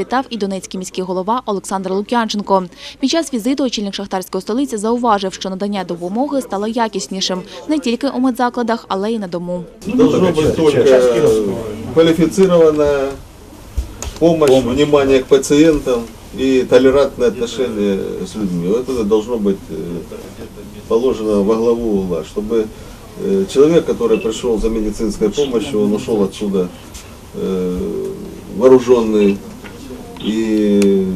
Вітав і донецький міський голова Олександр Лук'янченко. Під час візиту очільник шахтарської столиці зауважив, що надання допомоги стало якіснішим не тільки у медзакладах, але й на дому. Должно быть только квалифицированная помощь, внимание к пациентам и толерантное отношение с людьми. Вот это должно быть э, положено во главу угла, чтобы э, человек, который пришел за медицинской помощью, он ушел отсюда э, вооруженный и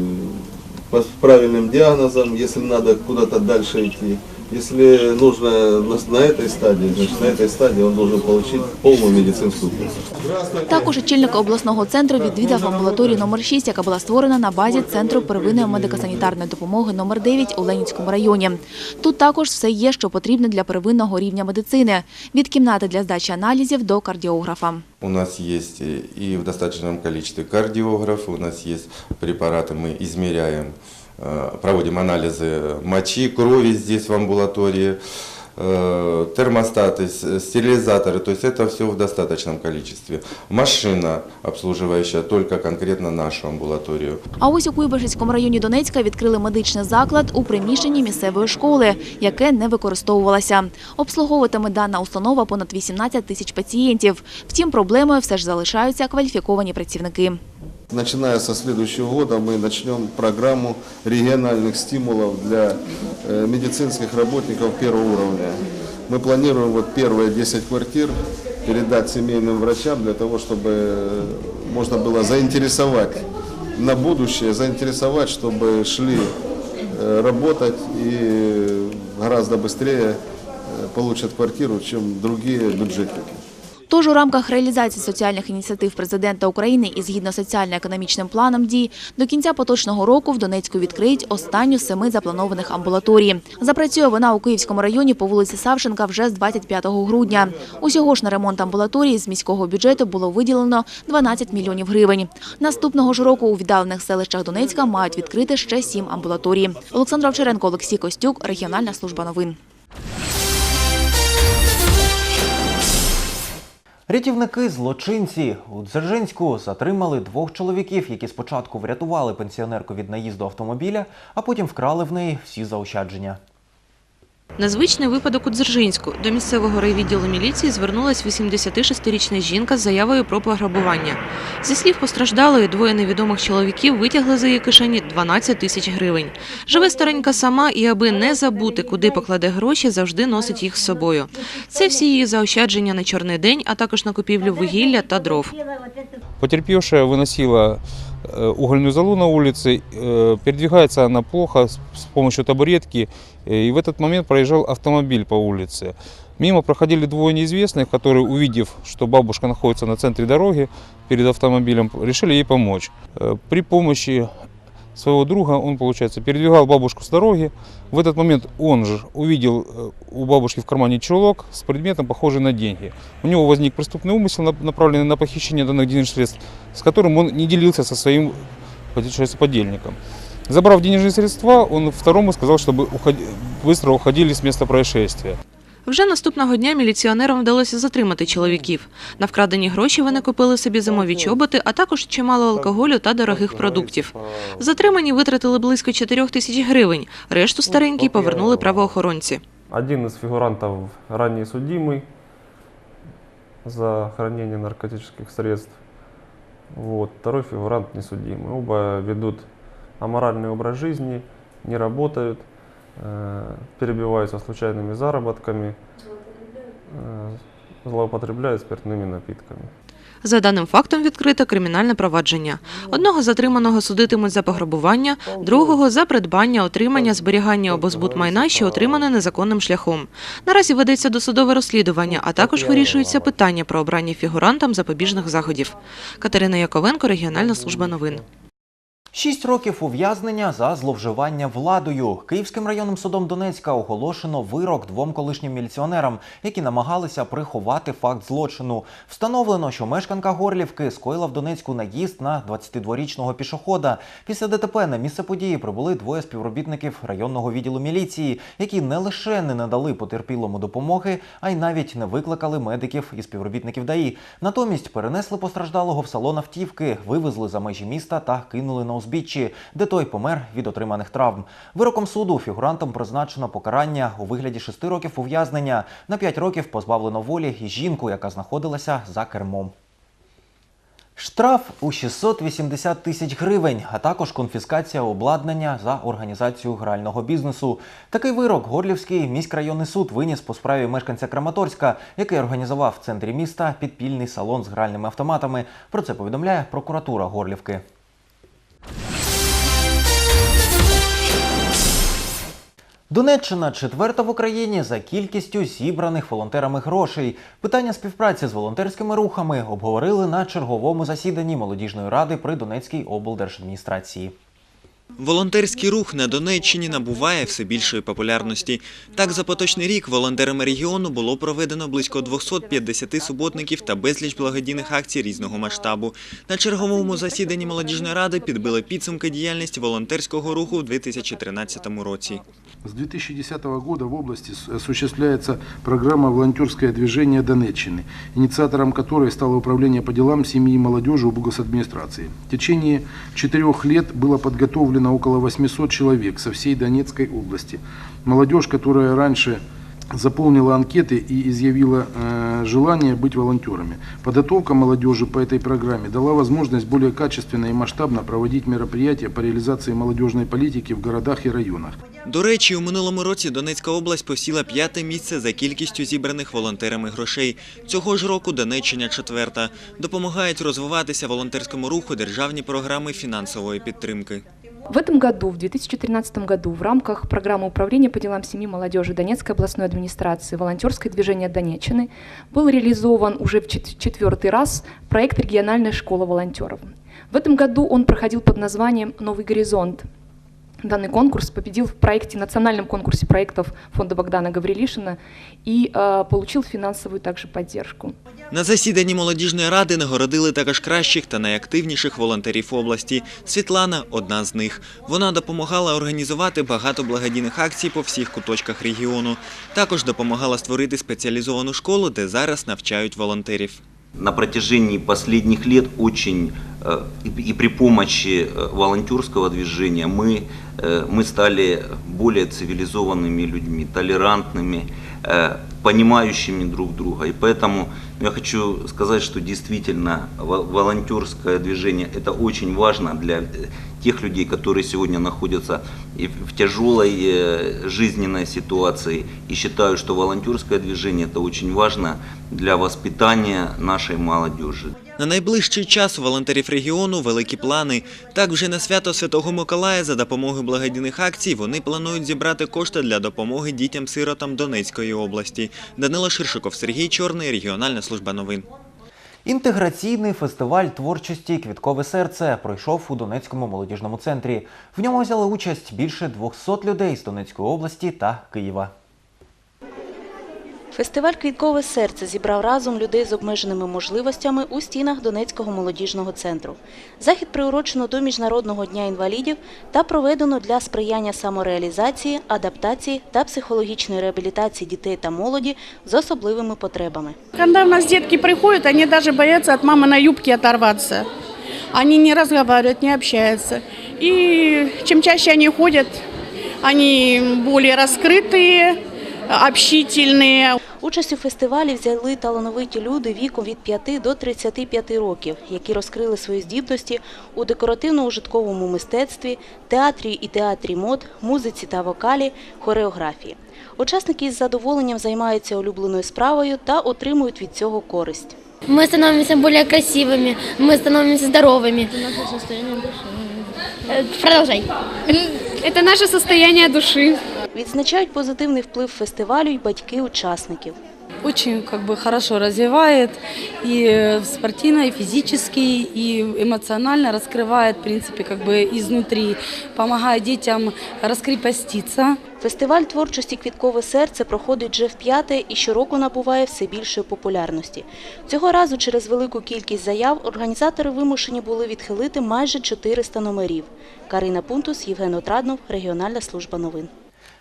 по правильным диагнозам, если надо куда-то дальше идти. Если нужно на, на этой стадии, значит на этой стадии он должен получить полную медицинскую помощь. Також очільник обласного центру відвідав амбулаторію номер 6, яка була створена на базі Центру первинної медико-санітарної допомоги номер 9 у Ленінському районі. Тут також все є, що потрібно для первинного рівня медицини – від кімнати для здачі аналізів до кардіографа. У нас есть и и в достаточном количестве кардиограф, у нас есть препараты, мы измеряем, э, проводим анализы мочи, крови здесь в амбулатории, э, термостаты, с- стерилизаторы, то есть это все в достаточном количестве. Машина, обслуживающая только конкретно нашу амбулаторию. А ось у Куйбишевському районі Донецька відкрили медичний заклад у приміщенні місцевої школи, яке не використовувалося. Обслуговуватиме дана установа понад 18 тисяч пацієнтів. Втім, проблемою все ж залишаються кваліфіковані працівники. Начиная со следующего года мы начнем программу региональных стимулов для э, медицинских работников первого уровня. Мы планируем вот первые 10 квартир передать семейным врачам для того, чтобы э, можно было заинтересовать на будущее, заинтересовать, чтобы шли э, работать и гораздо быстрее получат квартиру, чем другие бюджетники. Тож у рамках реалізації соціальних ініціатив президента України і згідно соціально-економічним планом дій до кінця поточного року в Донецьку відкриють останню з семи запланованих амбулаторій. Запрацює вона у Київському районі по вулиці Савченка вже з 25 грудня. Усього ж на ремонт амбулаторії з міського бюджету було виділено 12 мільйонів гривень. Наступного ж року у віддалених селищах Донецька мають відкрити ще сім амбулаторій. Олександр Овчаренко, Олексій Костюк, регіональна служба новин. Рятівники злочинці у Дзержинську затримали двох чоловіків, які спочатку врятували пенсіонерку від наїзду автомобіля, а потім вкрали в неї всі заощадження. Незвичний випадок у Дзержинську. До місцевого райвідділу міліції звернулась 86-річна жінка з заявою про пограбування. Зі слів постраждалої, двоє невідомих чоловіків витягли з її кишені 12 тисяч гривень. Живе старенька сама і, аби не забути, куди покладе гроші, завжди носить їх з собою. Це всі її заощадження на чорний день, а також на купівлю вугілля та дров. Потерпевшая выносила э, угольную золу на улице, э, передвигается она плохо с с помощью табуретки, э, и в этот момент проезжал автомобиль по улице. Мимо проходили двое неизвестных, которые, увидев, что бабушка находится на центре дороги перед автомобилем, решили ей помочь. Э, При помощи своего друга он, получается, передвигал бабушку с дороги. В этот момент он же увидел э, у бабушки в кармане чулок с предметом, похожий на деньги. У него возник преступный умысел, нап- направленный на похищение данных денежных средств, с которым он не делился со своим получается, подельником. Забрав денежные средства, он второму сказал, чтобы уходи- быстро уходили с места происшествия. Вже наступного дня міліціонерам вдалося затримати чоловіків. На вкрадені гроші вони купили собі зимові чоботи, а також чимало алкоголю та дорогих продуктів. Затримані витратили близько 4 тисяч гривень. Решту старенький повернули правоохоронці. Один из фигурантов ранее судимый за хранение наркотических средств. Вот. Второй фигурант несудимый. Оба ведут аморальный образ жизни, не работают, э, перебиваются случайными заработками, э, злоупотребляют спиртными напитками. За даним фактом відкрито кримінальне провадження. Одного затриманого судитимуть за пограбування, другого за придбання, отримання, зберігання або збут майна, що отримане незаконним шляхом. Наразі ведеться досудове розслідування, а також вирішуються питання про обрання фігурантам запобіжних заходів. Катерина Яковенко, регіональна служба новин. Шість років ув'язнення за зловживання владою. Київським районним судом Донецька оголошено вирок двом колишнім міліціонерам, які намагалися приховати факт злочину. Встановлено, що мешканка Горлівки скоїла в Донецьку наїзд на 22-річного пішохода. Після ДТП на місце події прибули двоє співробітників районного відділу міліції, які не лише не надали потерпілому допомоги, а й навіть не викликали медиків і співробітників ДАІ. Натомість перенесли постраждалого в салон автівки, вивезли за межі міста та кинули на узбіччі, де той помер від отриманих травм. Вироком суду фігурантам призначено покарання у вигляді шести років ув'язнення, на п'ять років позбавлено волі і жінку, яка знаходилася за кермом. Штраф у 680 тисяч гривень, а також конфіскація обладнання за організацію грального бізнесу. Такий вирок Горлівський міськрайонний суд виніс по справі мешканця Краматорська, який організував в центрі міста підпільний салон з гральними автоматами. Про це повідомляє прокуратура Горлівки. Донеччина четверта в Україні за кількістю зібраних волонтерами грошей. Питання співпраці з волонтерськими рухами обговорили на черговому засіданні молодіжної ради при Донецькій облдержадміністрації. Волонтерський рух на Донеччині набуває все більшої популярності. Так, за поточний рік волонтерами регіону було проведено близько 250 суботників та безліч благодійних акцій різного масштабу. На черговому засіданні молодіжної ради підбили підсумки діяльності волонтерського руху у 2013 році. С 2010 года в области осуществляется программа «Волонтерское движение Донеччины», инициатором которой стало Управление по делам семьи и молодежи облгосадминистрации. В течение четырех лет было подготовлено около 800 человек со всей Донецкой области. Молодежь, которая раньше заполнила анкеты и изъявила э, желание быть волонтерами. Подготовка молодежи по этой программе дала возможность более качественно и масштабно проводить мероприятия по реализации молодежной политики в городах и районах. До речі, у минулому році Донецька область посіла п'яте місце за кількістю зібраних волонтерами грошей. Цього ж року Донеччина четверта. Допомагають розвиватися волонтерському руху державні програми фінансової підтримки. В этом году, в 2013 году, в рамках программы управления по делам семьи и молодежи Донецкой областной администрации «Волонтерское движение Донеччины» был реализован уже в чет- четвертый раз проект «Региональная школа волонтеров». В этом году он проходил под названием «Новый горизонт». Данный конкурс победил в проекте, национальном конкурсе проектов фонда Богдана Гаврилишина и э, получил финансовую также поддержку. На засіданні молодіжної ради нагородили також кращих та найактивніших волонтерів області. Світлана – одна з них. Вона допомагала організувати багато благодійних акцій по всіх куточках регіону. Також допомагала створити спеціалізовану школу, де зараз навчають волонтерів. На протяжении последних лет очень э, и, при помощи э, волонтерского движения мы, э, мы стали более цивилизованными людьми, толерантными, понимающими друг друга. И поэтому я хочу сказать, что действительно во- волонтерское движение это очень важно для тех людей, которые сегодня находятся и в в тяжелой э, жизненной ситуации и считаю, что волонтерское движение это очень важно для воспитания нашей молодежи. На найближчий час у волонтерів регіону великі плани. Так, вже на свято Святого Миколая за допомогою благодійних акцій вони планують зібрати кошти для допомоги дітям-сиротам Донецької області. Данило Ширшиков, Сергій Чорний, регіональна служба новин. Інтеграційний фестиваль творчості Квіткове серце пройшов у Донецькому молодіжному центрі. В ньому взяли участь більше 200 людей з Донецької області та Києва. Фестиваль Квіткове серце зібрав разом людей з обмеженими можливостями у стінах Донецького молодіжного центру. Захід приурочено до Міжнародного дня інвалідів та проведено для сприяння самореалізації, адаптації та психологічної реабілітації дітей та молоді з особливими потребами. Когда у нас детки приходят, они даже боятся от мамы на юбке оторваться. Они не разговаривают, не общаются. И чем чаще они ходят, они более раскрытые, общительные. Участь у фестивалі взяли талановиті люди віком від 5 до 35 років, які розкрили свої здібності у декоративно-ужитковому мистецтві, театрі і театрі мод, музиці та вокалі, хореографії. Учасники із задоволенням займаються улюбленою справою та отримують від цього користь. Мы становимся более красивыми, мы становимся здоровыми. Э, Продолжай. Это наше состояние души. Відзначають позитивний вплив фестивалю й батьки учасників. очень как бы хорошо развивает и спортивно, и физически, и эмоционально раскрывает, в принципе, как бы изнутри, помогает детям раскрепоститься. Фестиваль творчості Квіткове серце проходить вже вп'яте і щороку набуває все більшої популярності. Цього разу через велику кількість заяв організатори вимушені були відхилити майже 400 номерів. Карина Пунтус, Євген Отраднов, Регіональна служба новин.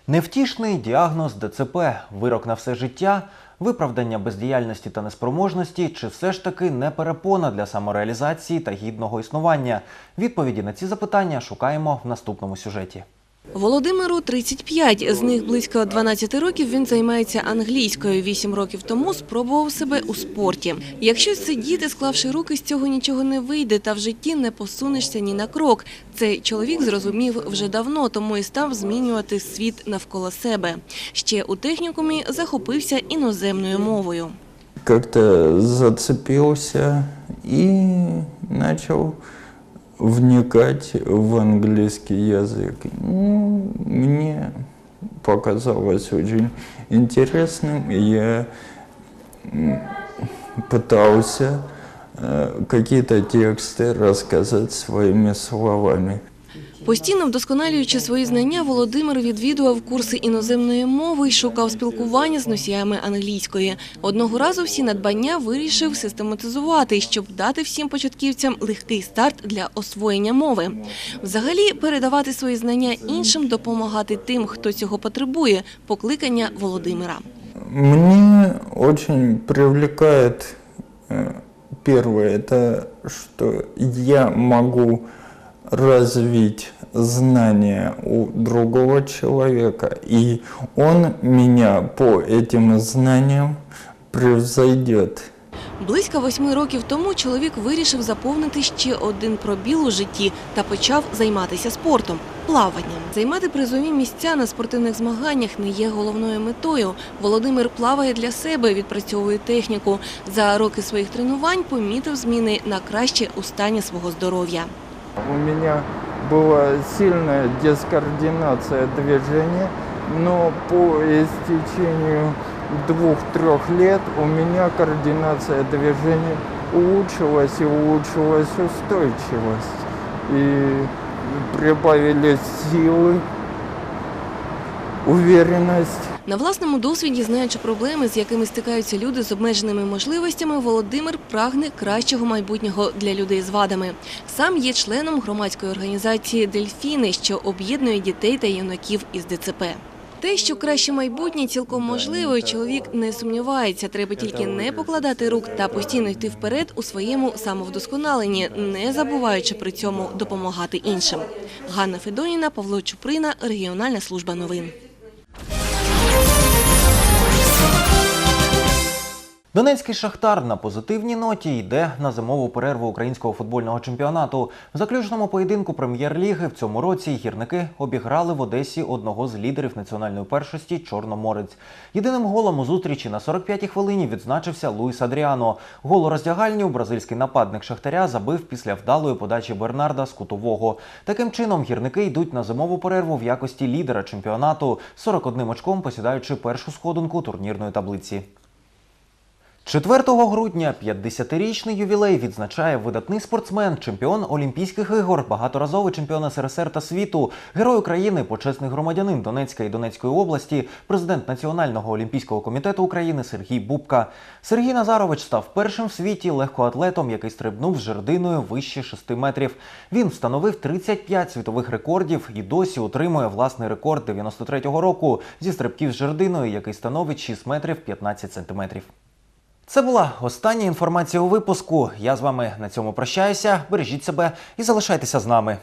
Невтішний діагноз ДЦП, вирок на все життя, виправдання бездіяльності та неспроможності, чи все ж таки не перепона для самореалізації та гідного існування? Відповіді на ці запитання шукаємо в наступному сюжеті. Володимиру 35, з них близько 12 років він займається англійською. Вісім років тому спробував себе у спорті. Якщо сидіти, склавши руки, з цього нічого не вийде, та в житті не посунешся ні на крок. Цей чоловік зрозумів вже давно, тому і став змінювати світ навколо себе. Ще у технікумі захопився іноземною мовою. как-то зацепился и начал вникать в английский язык. Ну, мне показалось очень интересным, и я м, пытался э, какие-то тексты рассказать своими словами. Постійно вдосконалюючи свої знання, Володимир відвідував курси іноземної мови і шукав спілкування з носіями англійської. Одного разу всі надбання вирішив систематизувати, щоб дати всім початківцям легкий старт для освоєння мови. Взагалі, передавати свої знання іншим, допомагати тим, хто цього потребує – покликання Володимира. Мне очень привлекает э, первое, это что я могу развить знания у другого человека, и он меня по этим знаниям превзойдет. Близько восьми років тому чоловік вирішив заповнити ще один пробіл у житті та почав займатися спортом – плаванням. Займати призові місця на спортивних змаганнях не є головною метою. Володимир плаває для себе, відпрацьовує техніку. За роки своїх тренувань помітив зміни на краще у стані свого здоров'я. У меня была сильная дискоординация движения, но по истечению двух-трех лет у меня координация движения улучшилась и улучшилась устойчивость. И прибавились силы, уверенность. На власному досвіді, знаючи проблеми, з якими стикаються люди з обмеженими можливостями, Володимир прагне кращого майбутнього для людей з вадами. Сам є членом громадської організації Дельфіни, що об'єднує дітей та юнаків із ДЦП. Те, що краще майбутнє цілком можливо, і чоловік не сумнівається. Треба тільки не покладати рук та постійно йти вперед у своєму самовдосконаленні, не забуваючи при цьому допомагати іншим. Ганна Федоніна, Павло Чуприна, регіональна служба новин. Донецький шахтар на позитивній ноті йде на зимову перерву українського футбольного чемпіонату. В заключному поєдинку прем'єр-ліги в цьому році гірники обіграли в Одесі одного з лідерів національної першості Чорноморець. Єдиним голом у зустрічі на 45-й хвилині відзначився Луїс Адріано. Гол у роздягальню бразильський нападник Шахтаря забив після вдалої подачі Бернарда з кутового. Таким чином гірники йдуть на зимову перерву в якості лідера чемпіонату, 41 очком посідаючи першу сходинку турнірної таблиці. 4 грудня 50-річний ювілей відзначає видатний спортсмен, чемпіон Олімпійських ігор, багаторазовий чемпіон СРСР та світу, герой України, почесний громадянин Донецької і Донецької області, президент Національного олімпійського комітету України Сергій Бубка. Сергій Назарович став першим в світі легкоатлетом, який стрибнув з жердиною вище 6 метрів. Він встановив 35 світових рекордів і досі утримує власний рекорд 93-го року зі стрибків з жердиною, який становить 6 метрів 15 сантиметрів. Це була остання інформація у випуску. Я з вами на цьому прощаюся. Бережіть себе і залишайтеся з нами.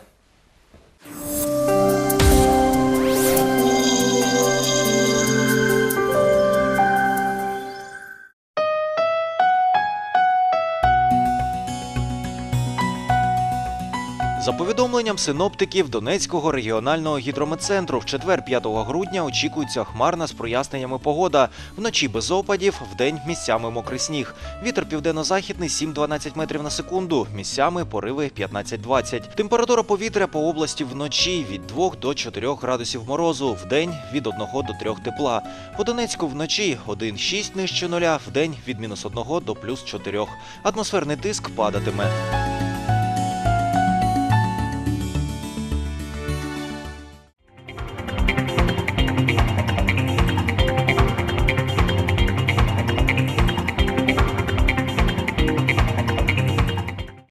За повідомленням синоптиків Донецького регіонального гідрометцентру, в четвер 5 грудня очікується хмарна з проясненнями погода. Вночі без опадів, вдень місцями мокрий сніг. Вітер південно-західний 7-12 метрів на секунду, місцями пориви 15-20. Температура повітря по області вночі від 2 до 4 градусів морозу, вдень від 1 до 3 тепла. По Донецьку вночі 1,6 нижче нуля, вдень від мінус 1 до плюс 4. Атмосферний тиск падатиме.